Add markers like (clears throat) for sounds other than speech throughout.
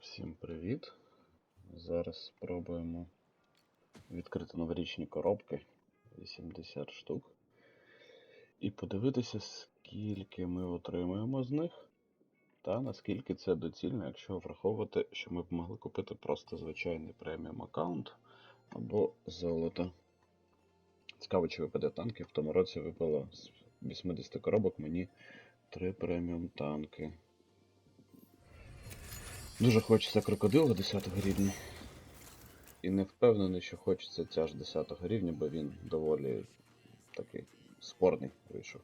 Всім привіт! Зараз спробуємо відкрити новорічні коробки 80 штук. І подивитися, скільки ми отримаємо з них, та наскільки це доцільно, якщо враховувати, що ми б могли купити просто звичайний преміум аккаунт або золото. Цікаво, чи випаде танки. В тому році випало з 80 коробок мені 3 преміум танки. Дуже хочеться крокодила 10 рівня. І не впевнений, що хочеться ця ж 10 рівня, бо він доволі такий спорний вийшов.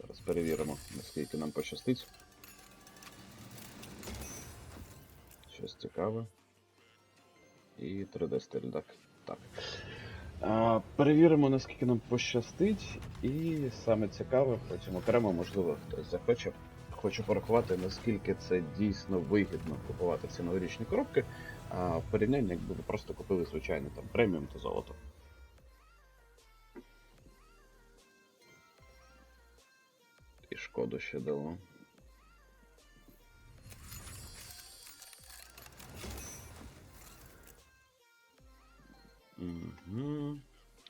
Зараз перевіримо, наскільки нам пощастить. Щось цікаве. І 3D стиль, так. А, перевіримо, наскільки нам пощастить, і саме цікаве, потім окремо, можливо, хтось захоче. Хочу порахувати, наскільки це дійсно вигідно купувати ці новорічні коробки, а в порівнянні, якби ви просто купили звичайно там преміум та золото. І шкоду ще дало. Угу.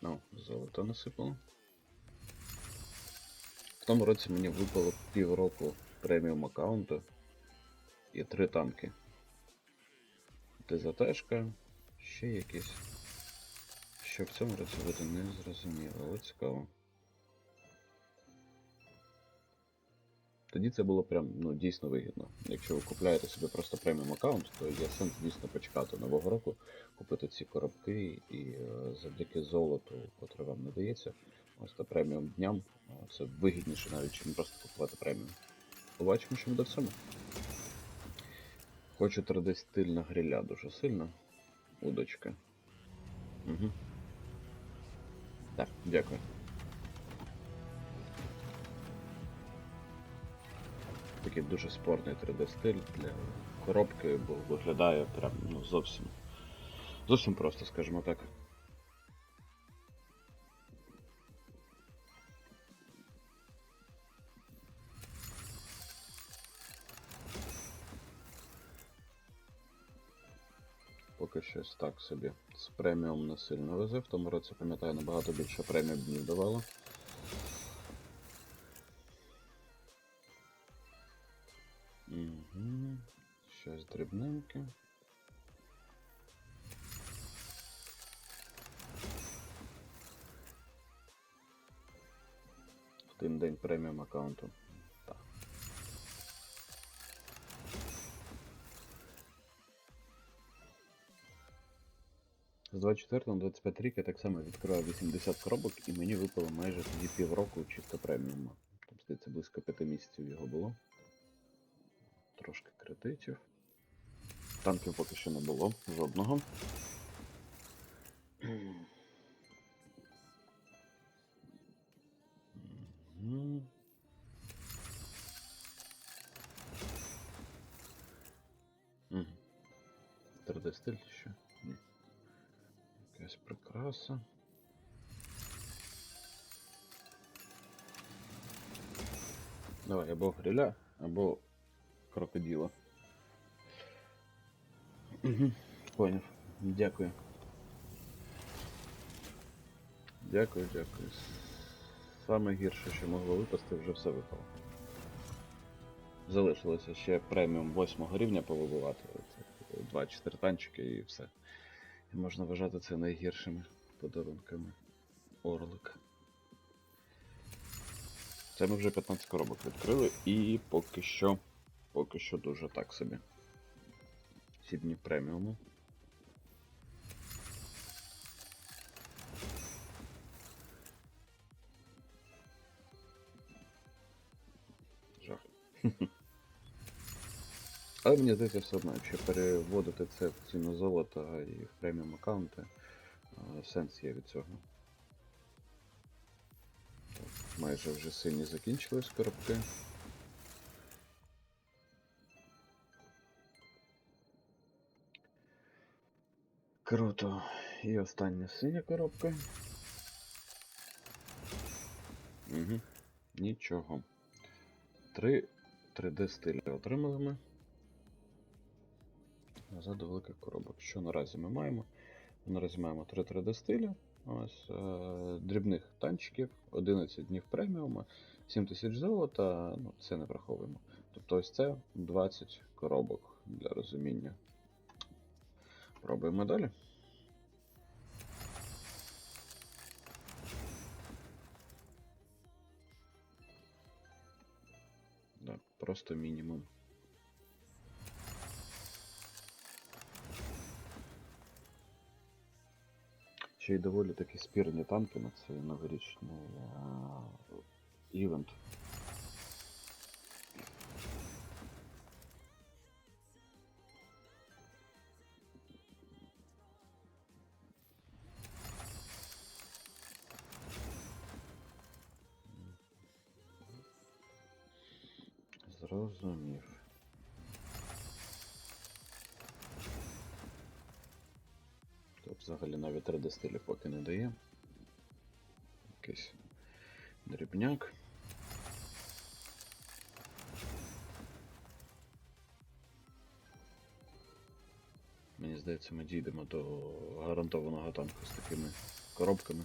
О, золото насипало. В тому році мені випало півроку преміум аккаунту і три танки. ТЗТшка, ще якісь. Що в цьому році буде не зрозуміло, але цікаво. Тоді це було прям ну, дійсно вигідно. Якщо ви купляєте собі просто преміум аккаунт, то є сенс дійсно почекати нового року, купити ці коробки і е, завдяки золоту, котре вам не дається, ось та преміум дням, це вигідніше навіть, ніж просто купувати преміум. Побачимо, що буде в цьому. Хочу 3D стиль на гриля дуже сильно. Удочка. Угу. Так, дякую. Такий дуже спорний 3D стиль для коробки, бо виглядає прям ну, зовсім. Зовсім просто, скажімо так. Щось так собі. З преміум не сильно везе. В тому році, пам'ятаю, набагато більше преміум днів давало. Угу. Щось дрібненьке. Один день преміум аккаунту. З 24 на 25 рік я так само відкривав 80 коробок і мені випало майже тоді півроку чисто преміуму. Тобто здається, близько 5 місяців його було. Трошки кредитів. Танків поки що не було, жодного. 3D стиль ще? Ні. Якась прикраса. Давай, або гриля, або крокодила. Поняв. Дякую. Дякую, дякую. Саме гірше, що могло випасти, вже все випало. Залишилося ще преміум 8 рівня повибивати. Це 2-4 танчики і все. І можна вважати це найгіршими подарунками. Орлик. Це ми вже 15 коробок відкрили і поки що. Поки що дуже так собі. Ці дні Але мені здається все одно, якщо переводити це в ціну золота і в преміум аккаунти, сенс є від цього. Так, майже вже сині закінчились коробки. Круто. І остання синя коробка. Угу. Нічого. Три 3D стилі отримали ми. Назад великих коробок. Що наразі ми маємо? Наразі маємо 3 3D стилі, ось, е, дрібних танчиків, 11 днів преміума, 7 тисяч золота, ну, це не враховуємо. Тобто ось це 20 коробок для розуміння. Пробуємо далі. Да, просто мінімум. Ще й доволі такі спірні танки на цей новорічний а, івент. Зрозумів. Навіть 3D стилі поки не дає. Якийсь дрібняк. Мені здається, ми дійдемо до гарантованого танку з такими коробками.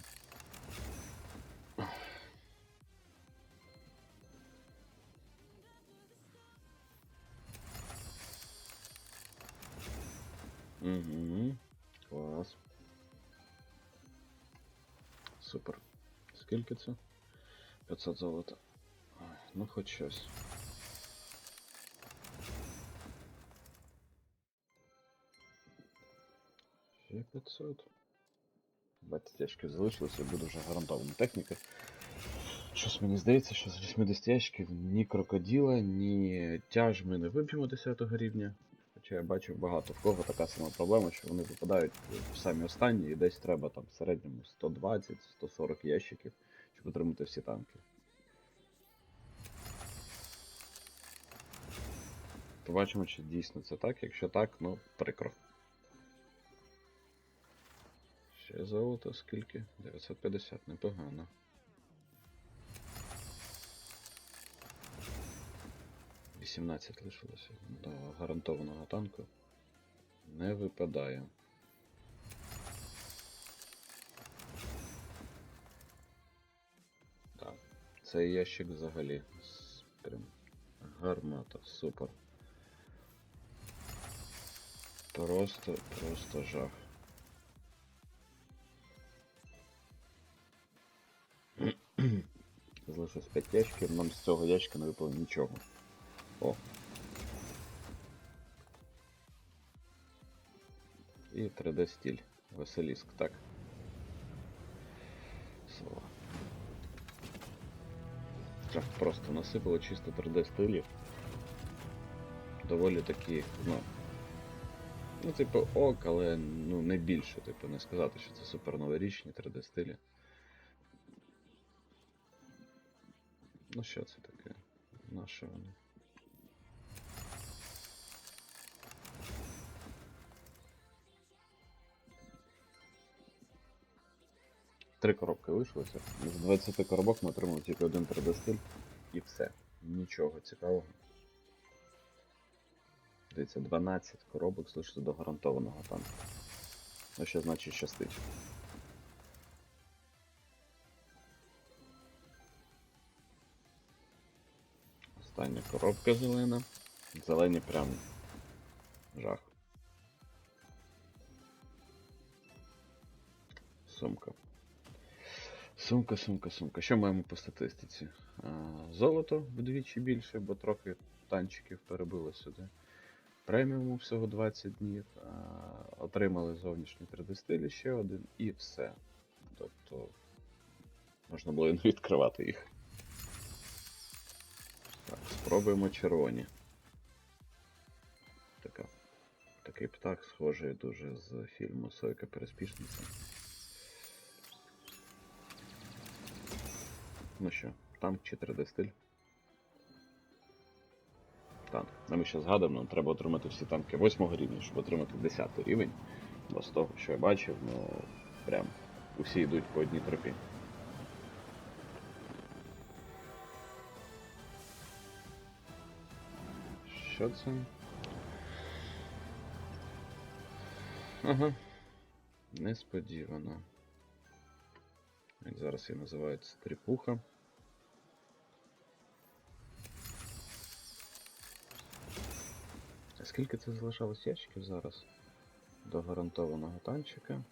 Угу. Клас. Супер. Скільки це? 500 золота. Ой, ну хоч щось. Ще 500. 20 ящиків залишилося, буде вже гарантована техніка. Щось мені здається, що з 80 ящиків ні крокодила, ні тяж ми не виб'ємо 10 рівня. Хоча я бачив багато в кого така сама проблема, що вони випадають в самі останні і десь треба там в середньому 120-140 ящиків, щоб отримати всі танки. Побачимо, чи дійсно це так. Якщо так, ну прикро. Ще золото скільки? 950, непогано. Вісімнадцять лишилося до гарантованого танку. Не випадає. Так, цей ящик взагалі прям гармата, супер. Просто, просто жах. Залишилось 5 ящиків, нам з цього ящика не випало нічого. О. І 3D стиль. Василіск, так. Слова. Так, просто насипало чисто 3D стилі. Доволі такі, ну. Ну, типу, ок, але ну не більше, типу, не сказати, що це супер новорічні 3D стилі. Ну що це таке? Наше вони? Три коробки лишилося. З 20 коробок ми отримали тільки один 3D стиль і все. Нічого цікавого. Дивіться, 12 коробок залишиться до гарантованого танку. Ну що значить щастить. Остання коробка зелена. Зелені прям жах. Сумка. Сумка, сумка, сумка. Що маємо по статистиці? Золото вдвічі більше, бо трохи танчиків перебило сюди. Преміуму всього 20 днів. Отримали зовнішній 3D стиль ще один і все. Тобто можна було і не відкривати їх. Так, спробуємо червоні. Така, такий птах схожий дуже з фільму Сойка Переспішниця. Ну що, танк чи 3D стиль? Танк. А ми ще згадуємо, нам треба отримати всі танки 8 рівня, щоб отримати 10 рівень. Бо з того, що я бачив, ну прям усі йдуть по одній тропі. Що це? Ага. Несподівано. Як зараз її називають стріпуха. А скільки це залишалось ящиків зараз? До гарантованого танчика.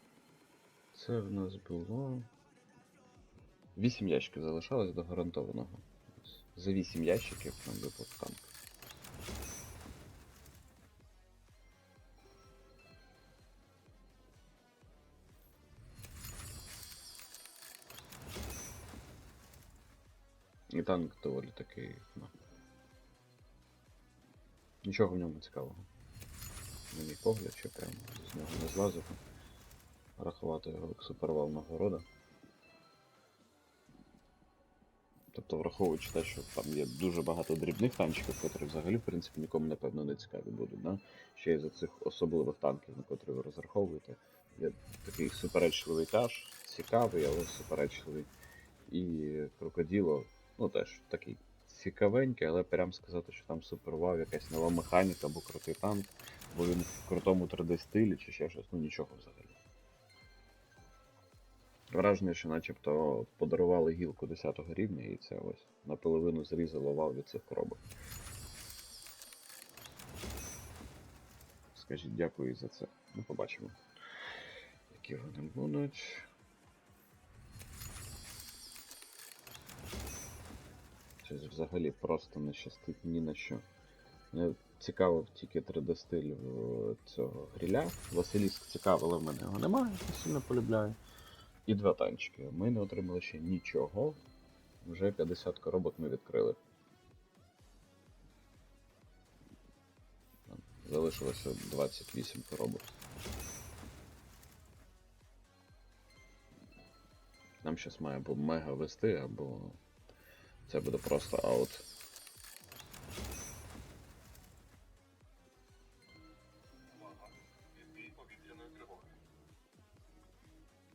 Це в нас було. 8 ящиків залишалось до гарантованого. За 8 ящиків нам випав танк. Танк доволі такий. Ну. Нічого в ньому цікавого. На мій погляд, чи прямо з нього не злазити. Рахувати його як супервал нагорода. Тобто, враховуючи те, що там є дуже багато дрібних танчиків, котрі взагалі, в принципі, нікому, напевно, не цікаві будуть. Да? Ще й за цих особливих танків, на котрі ви розраховуєте. Є такий суперечливий тяж, цікавий, але суперечливий. І крокоділо, ну теж такий цікавенький, але прям сказати, що там супервав, якась нова механіка або крутий танк, бо він в крутому 3D стилі чи ще щось, ну нічого взагалі. Враження, що начебто подарували гілку 10 рівня і це ось наполовину зрізало вал від цих коробок. Скажіть дякую за це. Ну, побачимо. Які вони будуть. Щось взагалі просто не щастить ні на що. Мене цікавив тільки 3D стиль цього гріля. Василіск цікавий, але в мене його немає, я сильно полюбляю. І два танчики. Ми не отримали ще нічого. Вже 50 коробок ми відкрили. Залишилося 28 коробок. Нам щас має або мега вести, або це буде просто аут.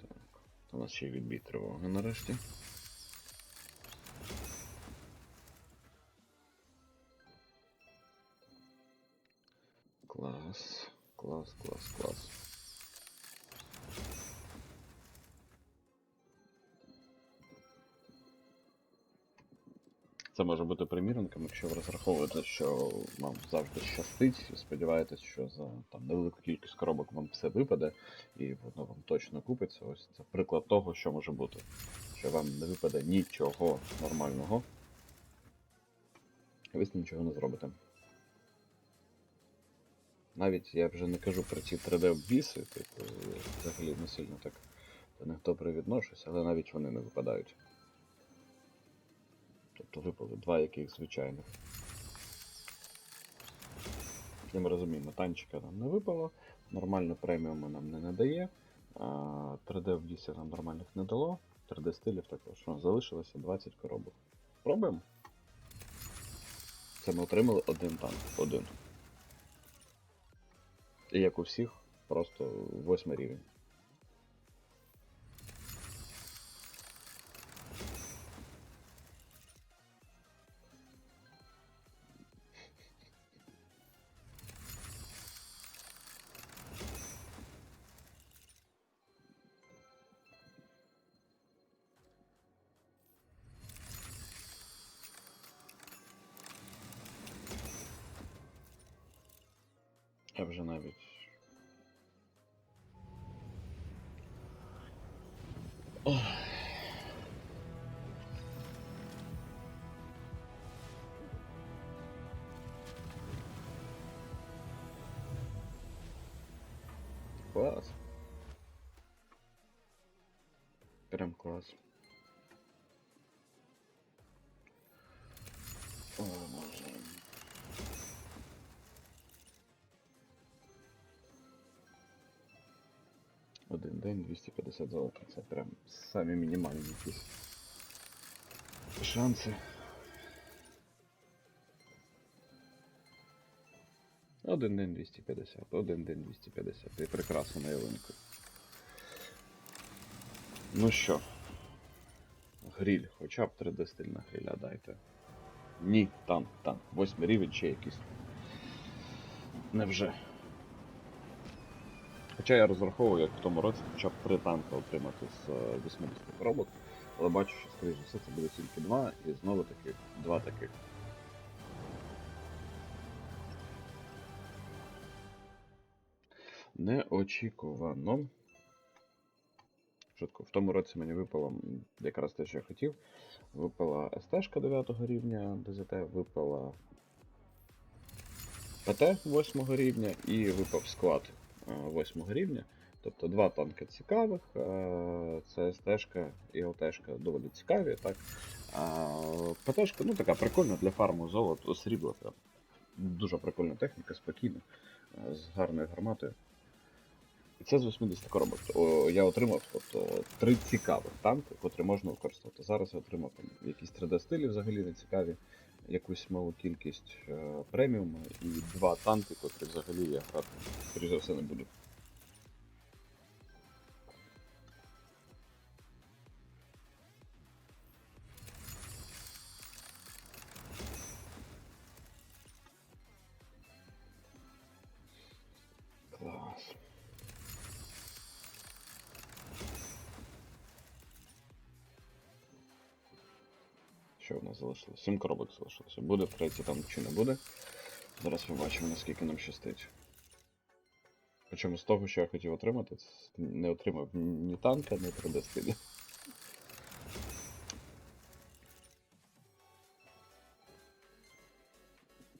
Так. У нас ще відбій тривоги нарешті. Клас. Клас, клас, клас. Це може бути примірником, якщо ви розраховуєте, що вам завжди щастить, і сподіваєтесь, що за там невелику кількість коробок вам все випаде, і воно вам точно купиться. Ось це приклад того, що може бути. Що вам не випаде нічого нормального, ви з нічого не зробите. Навіть я вже не кажу про ці 3D-обвіси, типу, взагалі не сильно так до них добре відношусь, але навіть вони не випадають. Тобто випали два яких звичайних. І ми розуміємо, танчика нам не випало, нормально преміуму нам не надає, 3D обвісів нам нормальних не дало, 3D стилів також. Що, залишилося 20 коробок. Пробуємо. Це ми отримали один танк. Один. І як у всіх, просто восьмий рівень. Я вже навіть. День 250 золота. Це прям самі мінімальні якісь шанси. Один день 250, один день 250. І прекрасно на. Ну що? Гріль, хоча б 3D стильна гриля дайте. Ні, танк, танк. Восьмий рівень чи якийсь. Невже. Хоча я розраховую, як в тому році, хоча б три танки отримати з е, 80 коробок, але бачу, що скоріш за все це буде тільки два, і знову таки два таких. Неочікувано. Шутку, в тому році мені випало якраз те, що я хотів. Випала СТ 9 рівня ДЗТ, випала ПТ 8 рівня і випав склад 8 рівня. Тобто два танки цікавих. е, Це СТ і ЛТ доволі цікаві, так. А ПТ, ну така прикольна для фарму золото, срібла. Дуже прикольна техніка, спокійна, е, з гарною гарматою. І це з 80 коробок. Я отримав тобто, три цікавих танки, котрі можна використовувати. Зараз я отримав там, якісь 3D-стилі взагалі не цікаві, якусь малу кількість е, преміуму і два танки, котрі взагалі я грати, скоріш за все, не буду. Що в нас залишилось? Сім коробок залишилося. Буде третій там чи не буде. Зараз побачимо, наскільки нам щастить. Причому з того, що я хотів отримати, не отримав ні танка, ні 3D стилі.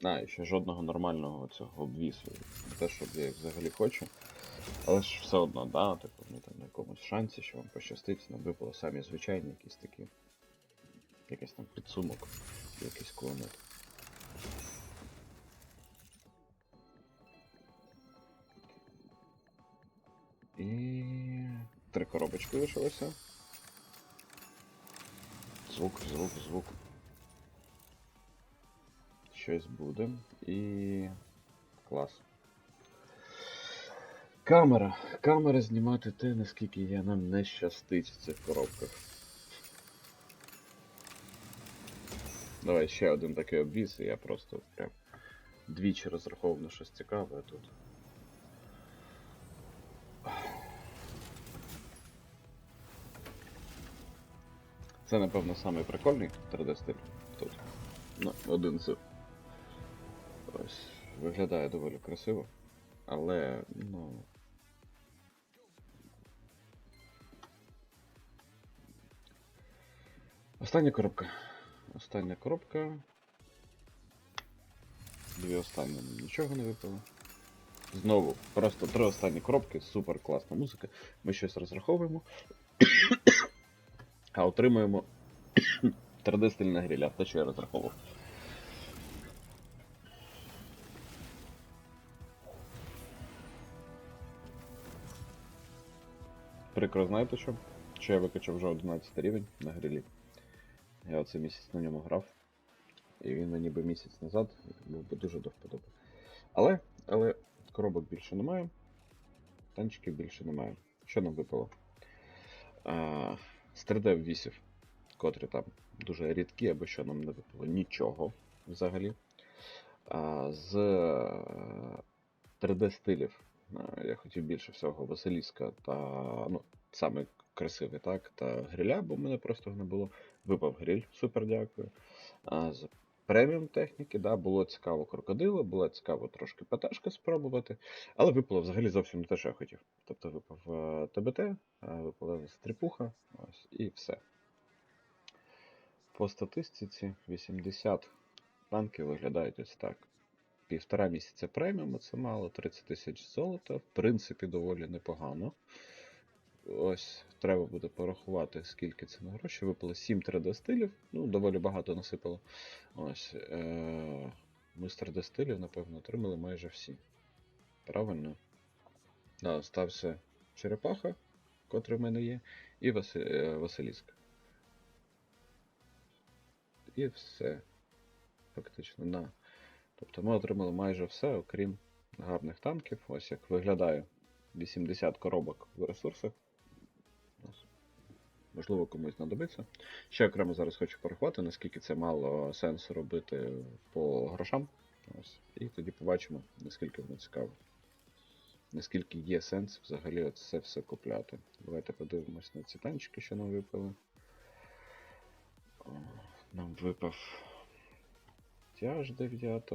А, і ще жодного нормального цього обвісу. Те, що я їх взагалі хочу. Але ж все одно, да, типу, ну там на якомусь шансі, що вам пощастить, нам випало самі звичайні якісь такі. Якийсь там підсумок, якийсь кулемет. І три коробочки лишилося. Звук, звук, звук. Щось буде. І. Клас. Камера. Камера знімати те, наскільки я нам не щастить в цих коробках. Давай ще один такий обвіз, і я просто прям двічі розраховував на щось цікаве тут. Це, напевно, самий прикольний 3D стиль тут. Ну, один з. Ось. Виглядає доволі красиво. Але, ну. Остання коробка. Остання коробка. Дві останні нічого не випало. Знову, просто три останні коробки, супер класна музика. Ми щось розраховуємо. (coughs) а отримуємо 3D стильна гриля, те, що я розраховував. Прикро, знаєте що? Що я викачав вже 11 рівень на грилі. Я оце місяць на ньому грав. І він мені би місяць назад був би дуже до вподоби. Але, але коробок більше немає. Танчиків більше немає. Що нам випало? А, з 3D вісів, котрі там дуже рідкі, або що нам не випало нічого взагалі. А, з 3D стилів я хотів більше всього Василіска та ну, саме красивий, так, та гриля, бо мене просто не було. Випав гриль, супер дякую. А, з преміум техніки, да, було цікаво крокодила, було цікаво трошки ПТшка спробувати, але випало взагалі зовсім не те, що я хотів. Тобто випав е, ТБТ, е, випала стріпуха, ось, і все. По статистиці 80 танків виглядають ось так. Півтора місяця преміуму це мало, 30 тисяч золота, в принципі, доволі непогано. Ось, треба буде порахувати, скільки це на гроші. Випало 7 3D стилів, ну, доволі багато насипало. Ось. Е- ми з 3D стилів, напевно, отримали майже всі. Правильно? Да, стався черепаха, котрий в мене є, і Васи... е, Василіска. І все. Фактично, да. Тобто ми отримали майже все, окрім гарних танків. Ось як виглядає 80 коробок в ресурсах. Можливо, комусь знадобиться. Ще окремо зараз хочу порахувати, наскільки це мало сенсу робити по грошам. Ось. І тоді побачимо, наскільки воно цікаво. наскільки є сенс взагалі це все купляти. Давайте подивимось на ці танчики, що нам випали. Нам випав тяж 9.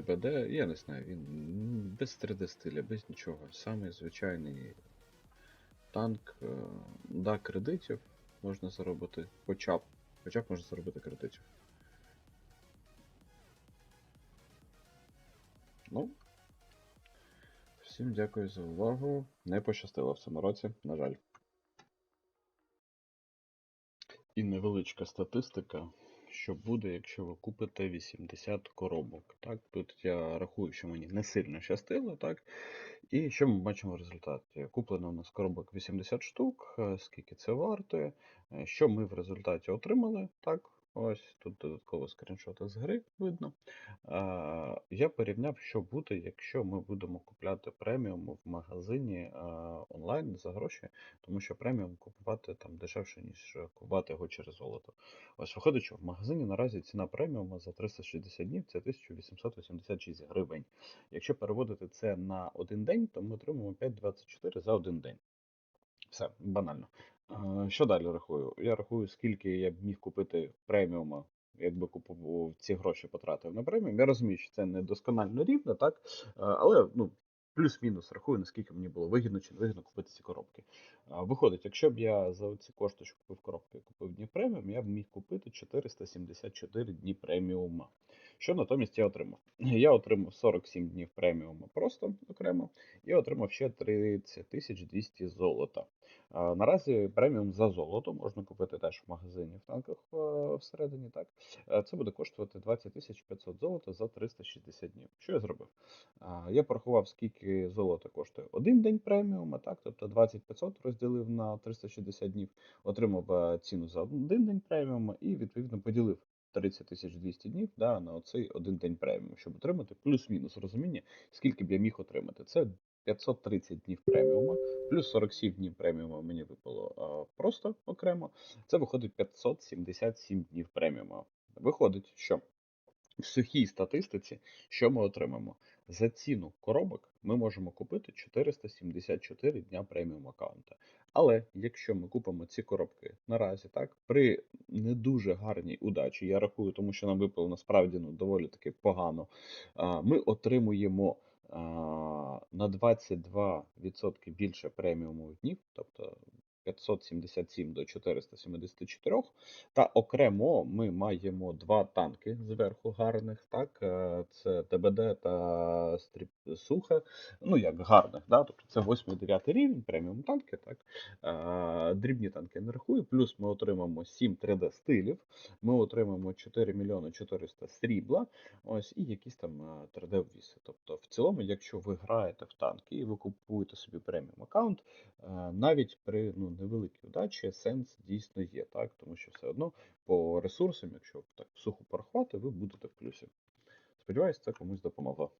ТБД, я не знаю, він без 3D стиля, без нічого. Самий звичайний танк. е, Да, кредитів можна заробити. Хоча б. Хоча б можна заробити кредитів. Ну. Всім дякую за увагу. Не пощастило в цьому році, на жаль. І невеличка статистика, що буде, якщо ви купите 80 коробок. Так, тут я рахую, що мені не сильно щастило, так. І що ми бачимо в результаті? Куплено у нас коробок 80 штук, е, скільки це вартує, е, що ми в результаті отримали, так. Ось тут додатково скріншоти з гри видно. Е, Я порівняв, що буде, якщо ми будемо купляти преміум в магазині е, онлайн за гроші, тому що преміум купувати там дешевше, ніж купувати його через золото. Ось виходить, що в магазині наразі ціна преміума за 360 днів це 1886 гривень. Якщо переводити це на один день, то ми отримуємо 5,24 за один день. Все, банально. Е, Що далі рахую? Я рахую, скільки я б міг купити преміума, якби купував ці гроші потратив на преміум. Я розумію, що це не досконально рівно, так? Е, Але ну, плюс-мінус рахую, наскільки мені було вигідно чи не вигідно купити ці коробки. Виходить, якщо б я за ці кошти, що купив коробки, купив дні преміум, я б міг купити 474 дні преміума. Що натомість я отримав? (clears throat) Я отримав 47 днів преміума просто окремо, і отримав ще 30 200 золота. Наразі преміум за золото можна купити теж в магазині в танках всередині. Так це буде коштувати 20 500 золота за 360 днів. Що я зробив? Я порахував, скільки золота коштує один день преміума, так, тобто 20 500 розділив на 360 днів, отримав ціну за один день преміума і відповідно поділив 30 200 днів да, на оцей один день преміуму, щоб отримати плюс-мінус розуміння, скільки б я міг отримати. Це 530 днів преміума, плюс 47 днів преміума мені випало а, просто окремо. Це виходить 577 днів преміума. Виходить, що в сухій статистиці, що ми отримаємо? За ціну коробок ми можемо купити 474 дня преміум аккаунта. Але якщо ми купимо ці коробки наразі, так, при не дуже гарній удачі, я рахую, тому що нам випало насправді ну, доволі таки погано, ми отримуємо на 22% більше преміумових днів, тобто 577 до 474, та окремо ми маємо два танки зверху гарних, так, е, це ТБД та Суха, ну як гарних, да, тобто це 8-9 рівень, преміум танки, так, е, дрібні танки не рахую, плюс ми отримаємо 7 3D стилів, ми отримаємо 4 мільйони 400 срібла, ось, і якісь там 3D обвіси. Тобто, в цілому, якщо ви граєте в танки і ви купуєте собі преміум аккаунт, е, навіть при ну, невеликій удачі сенс дійсно є, так? Тому що все одно по ресурсам, якщо так сухо порахувати, ви будете в плюсі. Сподіваюсь, це комусь допомогло.